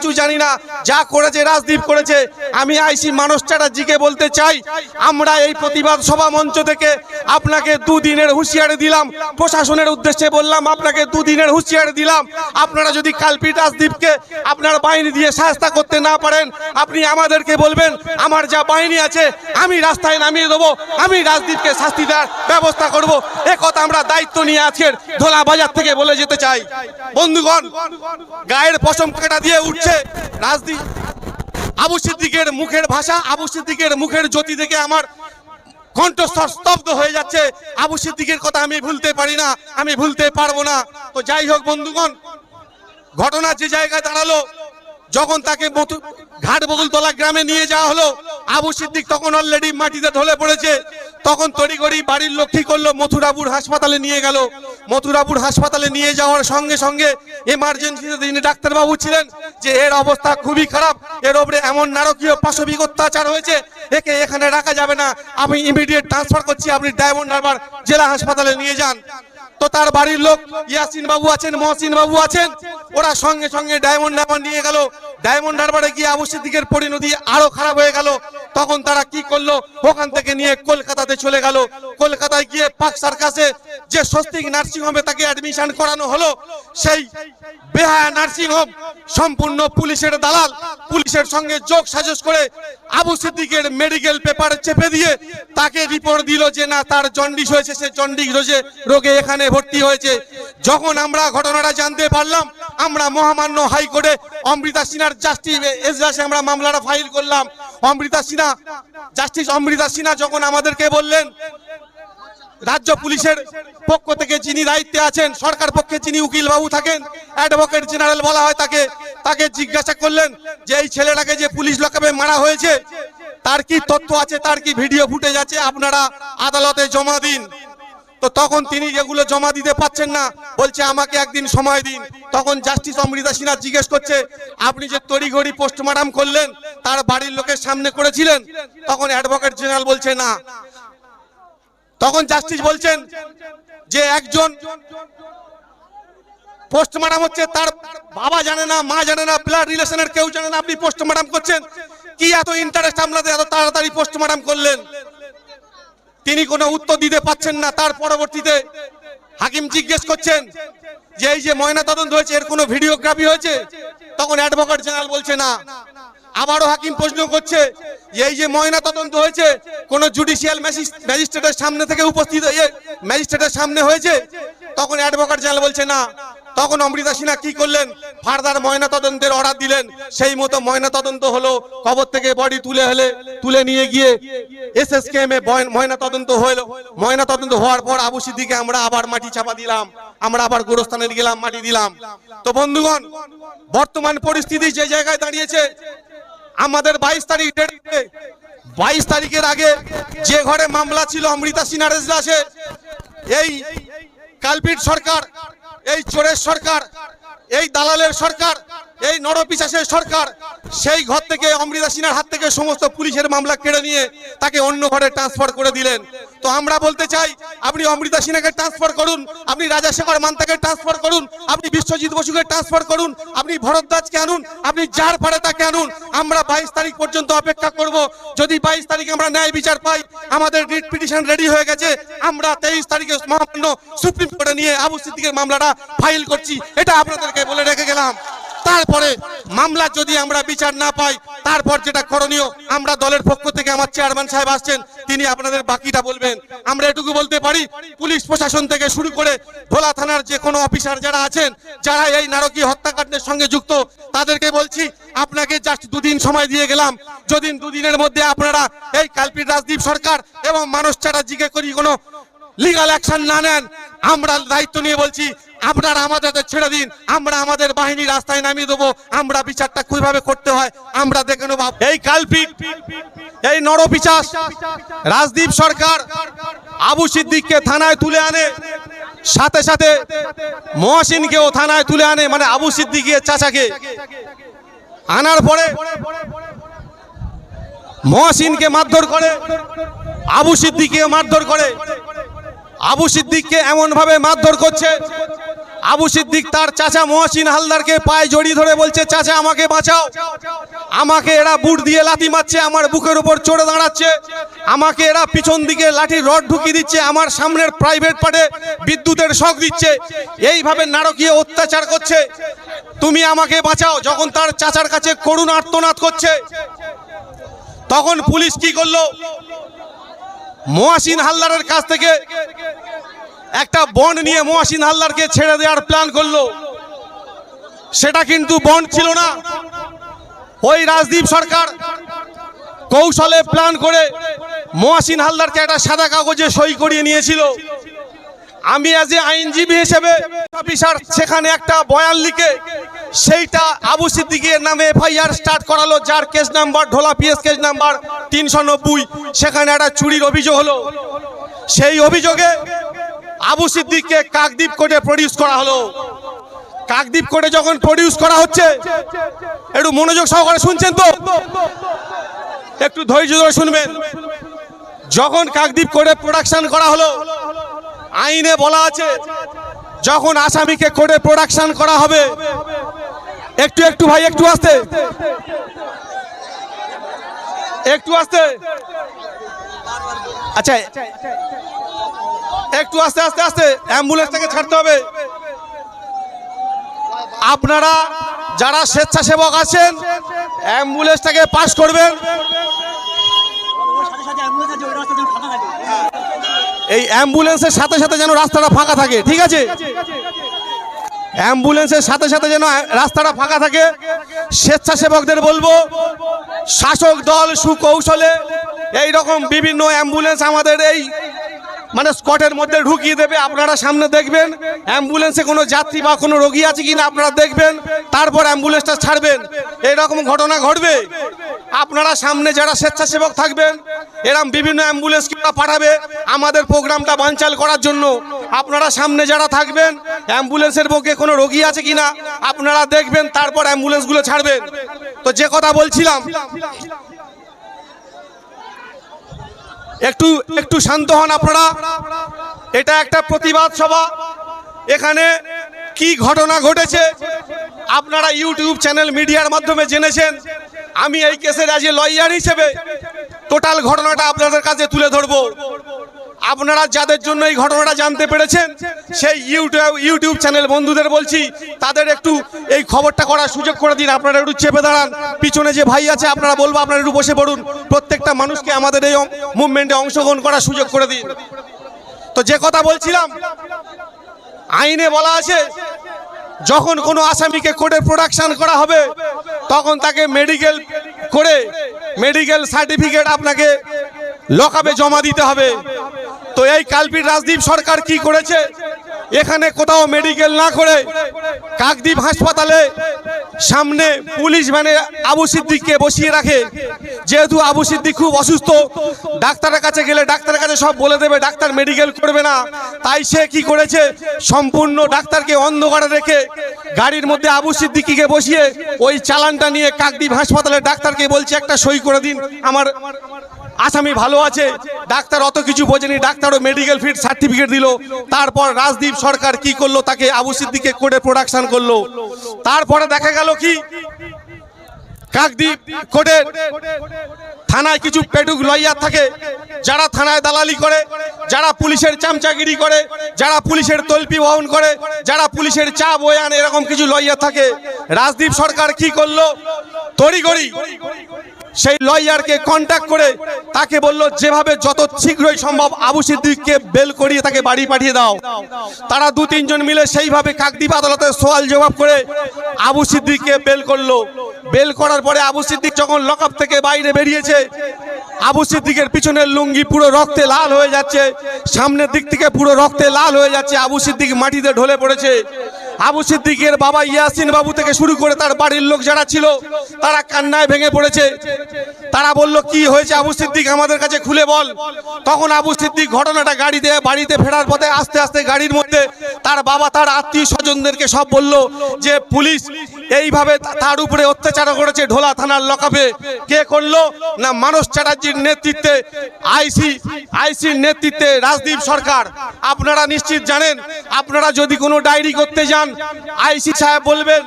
কিছু জানি না। যা করেছে, রাজদীপ করেছে। আমি আইসি মানস চ্যাটার্জিকে বলতে চাই, আমরা এই প্রতিবাদ সভা মঞ্চ থেকে আপনাকে দুদিনের হুঁশিয়ারি দিলাম। প্রশাসনের উদ্দেশ্যে বললাম, আপনাকে দুদিনের হুঁশিয়ারি দিলাম। আপনারা যদি কালপিট রাজদীপকে আপনার বাহিনী দিয়ে সাহায্য করতে না পারেন, আপনি আমাদেরকে বলবেন, আমার যা বাহিনী আছে, আমি রাস্তায় নামিয়ে দেবো, আমি রাজদীপকে শাস্তি দেওয়ার ব্যবস্থা করব। এ কথা আমরা দায়িত্ব নিয়ে আজকের ধোলা বাজার থেকে বলে যেতে চাই। বন্ধুগণ, গায়ের পশম কাটা দিয়ে উঠছে রাজদীপ আবু সিদ্দিকের মুখের ভাষা, আবু সিদ্দিকের মুখের জ্যোতি থেকে আমার কণ্ঠস্বর স্তব্ধ হয়ে যাচ্ছে। আবু সিদ্দিকের কথা আমি ভুলতে পারি না, আমি ভুলতে পারব না। তো যাই হোক বন্ধুগণ, ঘটনা যে জায়গায় দাঁড়াল, যখন তাকে ঘাট বকুলতলা গ্রামে নিয়ে যাওয়া হলো, আবু সিদ্দিক তখন অলরেডি মাটিতে ঢলে পড়েছে। তখন তড়িগড়ি বাড়ির লোক কি করল, মথুরাপুর হাসপাতালে নিয়ে গেল। মথুরাপুর হাসপাতালে নিয়ে যাওয়ার সঙ্গে সঙ্গে এমার্জেন্সিতে তিনি ডাক্তারবাবু ছিলেন, যে এর অবস্থা খুবই খারাপ। এর ওপরে এমন নারকীয় পাশবিক অত্যাচার হয়েছে, একে এখানে রাখা যাবে না। আমি ইমিডিয়েট ট্রান্সফার করছি, আপনি ডায়মন্ড হারবার জেলা হাসপাতালে নিয়ে যান। তো তার বাড়ির লোক ইয়াসিন বাবু আছেন, মহসিন বাবু আছেন। ওরা সঙ্গে সঙ্গে ডায়মন্ড হারবার নিয়ে গেল। ডায়মন্ড হারবারে গিয়ে আবু সিদ্দিকের পরিণতি আরও খারাপ হয়ে গেল। তখন তারা কি করল? ওখান থেকে নিয়ে কলকাতাতে চলে গেল। কলকাতায় গিয়ে পাক সার্কাসে যে স্বস্তিক নার্সিং হোমে তাকে অ্যাডমিশন করানো হলো, সেই বেহায়া নার্সিং হোম সম্পূর্ণ পুলিশের দালাল। পুলিশের সঙ্গে যোগ সাজস করে আবু সিদ্দিকের মেডিকেল পেপার চেপে দিয়ে তাকে রিপোর্ট দিল যে না, তার জন্ডিস হয়েছে, সে জন্ডিস রোগে এখানে ভর্তি হয়েছে। যখন আমরা ঘটনাটা জানতে পারলাম, আমরা মহামান্য হাইকোর্টে অমৃতা সিনহার জাস্টিস এজলাসে আমরা মামলাটা ফাইল করলাম। অমৃতা সিনহা জাস্টিস অমৃতা সিনহা যখন আমাদেরকে বললেন, রাজ্য পুলিশের পক্ষ থেকে যিনি দায়িত্বে আছেন, সরকার পক্ষে যিনি উকিল বাবু থাকেন অ্যাডভোকেট জেনারেল বলা হয় তাকে তাকে জিজ্ঞাসা করলেন যে এই ছেলেটাকে যে পুলিশ লকাপে মারা হয়েছে, তার কি তথ্য আছে, তার কি ভিডিও ফুটেজ আছে, আপনারা আদালতে জমা দিন। তো তখন তিনি যেগুলো জমা দিতে পাচ্ছেন না, বলছে আমাকে একদিন সময় দিন। তখন জাস্টিস অমৃতা সিনহা জিজ্ঞেস করছে, আপনি যে তড়িঘড়ি পোস্টমর্টম করলেন, তার বাড়ির লোকের সামনে করেছিলেন? তখন অ্যাডভোকেট জেনারেল বলছে, না। তখন জাস্টিস বলছেন যে একজন পোস্টমর্টম হচ্ছে, তার বাবা জানে না, মা জানে না, ব্লাড রিলেশনের কেউ জানে না, আপনি পোস্টমর্টম করছেন। কি এত ইন্টারেস্ট আপনাদের, এত তাড়াতাড়ি পোস্টমর্টম করলেন? তিনি কোনো উত্তর দিতে পাচ্ছেন না। তার পরবর্তীতে হাকিম জিজ্ঞেস করছেন যে, এই যে ময়না তদন্ত হয়েছে, এর কোনো ভিডিওগ্রাফি হয়েছে? তখন অ্যাডভোকেট জেনারেল বলছে, না। আবারও হাকিম প্রশ্ন করছে যে, এই যে ময়না তদন্ত হয়েছে, কোন জুডিশিয়াল ম্যাজিস্ট্রেটের সামনে থেকে উপস্থিত হয়ে ম্যাজিস্ট্রেটের সামনে হয়েছে? তখন অ্যাডভোকেট জেনারেল বলছে, না। তখন অমৃতা সিনহা কি করলেন? ফার্দার ময়না তদন্তের অর্ডার দিলেন। সেই মতো ময়না তদন্ত হলো। কবর থেকে বডি তুলে হলে, তুলে নিয়ে গিয়ে এসএসকেএম এ বয়- ময়না তদন্ত হলো। ময়না তদন্ত হওয়ার পর আবু সিদ্দিকে আমরা আবার মাটি চাপা দিলাম। আমরা আবার গোরস্থানে গেলাম, মাটি দিলাম। তো বন্ধুগণ, বর্তমান পরিস্থিতি যে জায়গায় দাঁড়িয়েছে, আমাদের বাইশ তারিখ ডেটে বাইশ তারিখের আগে যে ঘরে মামলা ছিল অমৃতা সিনহার এজলাসে, এই কালপিট সরকার এই চোরের সরকার এই দালালের সরকার এই নরপিশাসের সরকার সেই ঘর থেকে অমৃতা সিনহার হাত থেকে সমস্ত পুলিশের মামলা কেড়ে নিয়ে তাকে অন্য ঘরে ট্রান্সফার করে দিলেন। তো আমরা বলতে চাই, আপনি অমৃতা সিনহাকে ট্রান্সফার করুন, আপনি রাজা রাজাশেখর মান্তাকে ট্রান্সফার করুন, আপনি বিশ্বজিৎ বসুকে ট্রান্সফার করুন, আপনি ভরদ্বাজকে আনুন, আপনি যার পারে তাকে আনুন, আমরা বাইশ তারিখ পর্যন্ত অপেক্ষা করব। যদি বাইশ তারিখ আমরা ন্যায় বিচার পাই, আমাদের রিট পিটিশন রেডি হয়ে গেছে, আমরা তেইশ তারিখে মহামান্য সুপ্রিম কোর্টে নিয়ে আবু সিদ্দিকের মামলাটা ফাইল করছি, এটা আপনাদেরকে বলে রেখে গেলাম। তারপরে মামলা যদি আমরা বিচার না পাই, তারপর যেটা করণীয়, আমরা দলের পক্ষ থেকে আমার চেয়ারম্যান সাহেব আসছেন, তিনি আপনাদের বাকিটা বলবেন। আমরা এটুকু বলতে পারি, পুলিশ প্রশাসন থেকে শুরু করে ভোলা থানার যে কোনো অফিসার যারা আছেন, যারা এই নারকীয় হত্যাকাণ্ডের সঙ্গে যুক্ত, তাদেরকে বলছি, আপনাকে জাস্ট দুদিন সময় দিয়ে গেলাম। যদি দুদিনের মধ্যে আপনারা এই কালপিট রাজদীপ সরকার এবং মানস চ্যাটার্জিকে করি কোনো লিগাল অ্যাকশন না নেন, আমরা দায়িত্ব নিয়ে বলছি আপনারা আমাদের ছেড়ে দিন। আমরা আমাদের বাহিনী রাস্তায় নামিয়ে দেবো। আমরা বিচারটা কীভাবে করতে হয়, আমরা দেখে নেব। এই কালপিট, এই নরপিচাস রাজদীপ সরকার আবু সিদ্দিককে থানায় তুলে আনে, সাথে সাথে মহাসিনকেও থানায় তুলে আনে মানে আবু সিদ্দিকের চাচাকে। আনার পরে মহাসিনকে মারধর করে, আবু সিদ্দিককে মারধর করে। আবু সিদ্দিককে এমন ভাবে মারধর করছে আবু সিদ্দিক তার চাচা মহাসিন হালদারকে পায়ে জড়িয়ে ধরে বলছে, চাচা, আমাকে বাঁচাও। আমাকে এরা বুট দিয়ে লাথি মারছে, আমার বুকের উপর চড়ে দাঁড়াচ্ছে। আমাকে এরা পিছন দিকে লাঠির রড ঢুকিয়ে দিচ্ছে, আমার সামনের প্রাইভেট পার্টে বিদ্যুতের শক দিচ্ছে। এইভাবে নারকীয় অত্যাচার করছে। তুমি আমাকে বাঁচাও। যখন তার চাচার কাছে করুণ আর্তনাদ করছে, তখন পুলিশ কি করল? মহাসিন হালদারের কাছ থেকে একটা বন্ড নিয়ে মহাসিন হালদারকে ছেড়ে দেওয়ার প্ল্যান করল। সেটা কিন্তু বন্ড ছিল না। ওই রাজদীপ সরকার কৌশলে প্ল্যান করে মহাসিন হালদারকে একটা সাদা কাগজে সই করিয়ে নিয়েছিল। আমি অ্যাজ এ আইনজীবী হিসেবে অফিসার সেখানে একটা বয়ান লিখে সেইটা আবু সিদ্দিকের নামে এফআইআর স্টার্ট করালো, যার case number Dhola PS case number তিনশো নব্বই। সেখানে একটা চুরির অভিযোগ হলো। সেই অভিযোগে আবু সিদ্দিককে কাকদ্বীপ কোর্টে প্রডিউস করা হলো। কাকদ্বীপ কোর্টে যখন প্রডিউস করা হচ্ছে, একটু মনোযোগ সহকারে শুনছেন তো? একটু ধৈর্য ধরে শুনবেন। যখন কাকদ্বীপ কোর্টে প্রোডাকশন করা হলো, আইনে বলা আছে, যখন আসামিকে কোর্টে প্রোডাকশন করা হবে, একটু একটু ভাই, একটু আসতে। একটু আসতে। আচ্ছা একটু আস্তে আস্তে আস্তে। অ্যাম্বুলেন্সটাকে ছাড়তে হবে। আপনারা যারা স্বেচ্ছাসেবক আছেন অ্যাম্বুলেন্সটাকে পাশ করবেন। এই অ্যাম্বুলেন্সের সাথে সাথে যেন রাস্তাটা ফাঁকা থাকে, ঠিক আছে? অ্যাম্বুলেন্সের সাথে সাথে যেন রাস্তাটা ফাঁকা থাকে, স্বেচ্ছাসেবকদের বলব, শাসক দল সুকৌশলে এই রকম বিভিন্ন অ্যাম্বুলেন্স আমাদের এই মানে স্কটের মধ্যে ঢুকিয়ে দেবে, আপনারা সামনে দেখবেন। অ্যাম্বুলেন্সে কোনো যাত্রী বা কোনো রোগী আছে কিনা আপনারা দেখবেন। তারপর অ্যাম্বুলেন্সটা ছাড়বেন। এইরকম ঘটনা ঘটবে। আপনারা সামনে যারা স্বেচ্ছাসেবক থাকবেন, এরম বিভিন্ন অ্যাম্বুলেন্স কিনা পাঠাবে, আমাদের প্রোগ্রামটা বানচাল করার জন্য। আপনারা সামনে যারা থাকবেন, অ্যাম্বুলেন্সের পক্ষে কোনো রোগী আছে কিনা, আপনারা দেখবেন, তারপর অ্যাম্বুলেন্সগুলো ছাড়বেন। তো যে কথা বলছিলাম একটু একটু শান্ত হন আপনারা। এটা একটা প্রতিবাদ সভা। এখানে কি ঘটনা ঘটেছে, আপনারা ইউটিউব চ্যানেল মিডিয়ার মাধ্যমে জেনেছেন। আমি এই কেসের আজ লয়ার হিসেবে টোটাল ঘটনাটা আপনাদের কাছে তুলে ধরবো। আপনারা যাদের জন্য এই ঘটনাটা জানতে পেরেছেন, সেই ইউটিউব ইউটিউব চ্যানেল বন্ধুদের বলছি, তাদের একটু এই খবরটা করার সুযোগ করে দিন, আপনারা একটু চেপে দাঁড়ান। পিছনে যে ভাই আছে, আপনারা বলব, আপনারা একটু বসে পড়ুন। প্রত্যেকটা মানুষকে আমাদের এই মুভমেন্টে অংশগ্রহণ করার সুযোগ করে দিন। তো যে কথা বলছিলাম, আইনে বলা আছে, যখন কোনো আসামিকে কোর্টে প্রোডাকশন করা হবে, তখন তাকে মেডিকেল করে মেডিকেল সার্টিফিকেট আপনাকে লকাবে জমা দিতে হবে। তো এই কালপিট রাজদীপ সরকার কি করেছে? এখানে কোথাও মেডিকেল না করে কাকদ্বীপ হাসপাতালে সামনে পুলিশ ভ্যানে আবু সিদ্দিককে বসিয়ে রাখে। যেহেতু আবু সিদ্দিক খুব অসুস্থ, ডাক্তারের কাছে গেলে ডাক্তারের কাছে সব বলে দেবে, ডাক্তার মেডিকেল করবে না। তাই সে কি করেছে? সম্পূর্ণ ডাক্তারকে অন্ধকারে রেখে গাড়ির মধ্যে আবু সিদ্দিকিকে বসিয়ে ওই চালানটা নিয়ে কাকদ্বীপ হাসপাতালের ডাক্তারকে বলছে, একটা সই করে দিন, আমার আসামি ভালো আছে, ডাক্তার অত কিছু বোঝেনি, ডাক্তারও মেডিকেল ফিট সার্টিফিকেট দিল। তারপর রাজদীপ সরকার কি করল, তাকে আবু সিদ্দিকে কোর্টে প্রোডাকশন করল। তারপরে দেখা গেল কি, কাকদ্বীপ কোর্টের থানায় কিছু পেটুক লয়ার থাকে, যারা থানায় দালালি করে, যারা পুলিশের চামচাগিরি করে, যারা পুলিশের তল্পি বহন করে, যারা পুলিশের চা বয়ে আনে, এরকম কিছু লয়ার থাকে। রাজদীপ সরকার কি করল তড়িগড়ি সেই লয়ারকে কন্ট্যাক্ট করে তাকে বলল, যেভাবে যত শীঘ্রই সম্ভব আবু সিদ্দিককে বেল করিয়ে তাকে বাড়ি পাঠিয়ে দাও। তারা দু তিনজন মিলে সেইভাবে কাকদ্বীপ আদালতে সওয়াল জবাব করে আবু সিদ্দিককে বেল করল। বেল করার পরে আবু সিদ্দিক যখন লকআপ থেকে বাইরে বেরিয়েছে, আবু সিদ্দিকের পিছনের লুঙ্গি পুরো রক্তে লাল হয়ে যাচ্ছে, সামনের দিক থেকে পুরো রক্তে লাল হয়ে যাচ্ছে, আবু সিদ্দিক মাটিতে ঢলে পড়েছে। আবু সিদ্দিকের বাবা ইয়াসিন বাবু থেকে শুরু করে তার বাড়ির লোক যারা ছিল, তারা কান্নায় ভেঙে পড়েছে। তারা বলল, কি হয়েছে আবু সিদ্দিক? আমাদের কাছে খুলে বল। তখন আবু সিদ্দিক ঘটনাটা গাড়িতে, বাড়িতে ফেরার পথে আস্তে আস্তে গাড়ির মধ্যে তার বাবা, তার আত্মীয় স্বজনদেরকে সব বলল যে, পুলিশ এইভাবে তার উপরে অত্যাচার করেছে ঢোলা থানার লকাপে। কে করল? না, মানস চ্যাটার্জির নেতৃত্বে আইসি আইসির নেতৃত্বে রাজদীপ সরকার। আপনারা নিশ্চিত জানেন, আপনারা যদি কোনো ডায়েরি করতে যান আইসি সাহেব বলবেন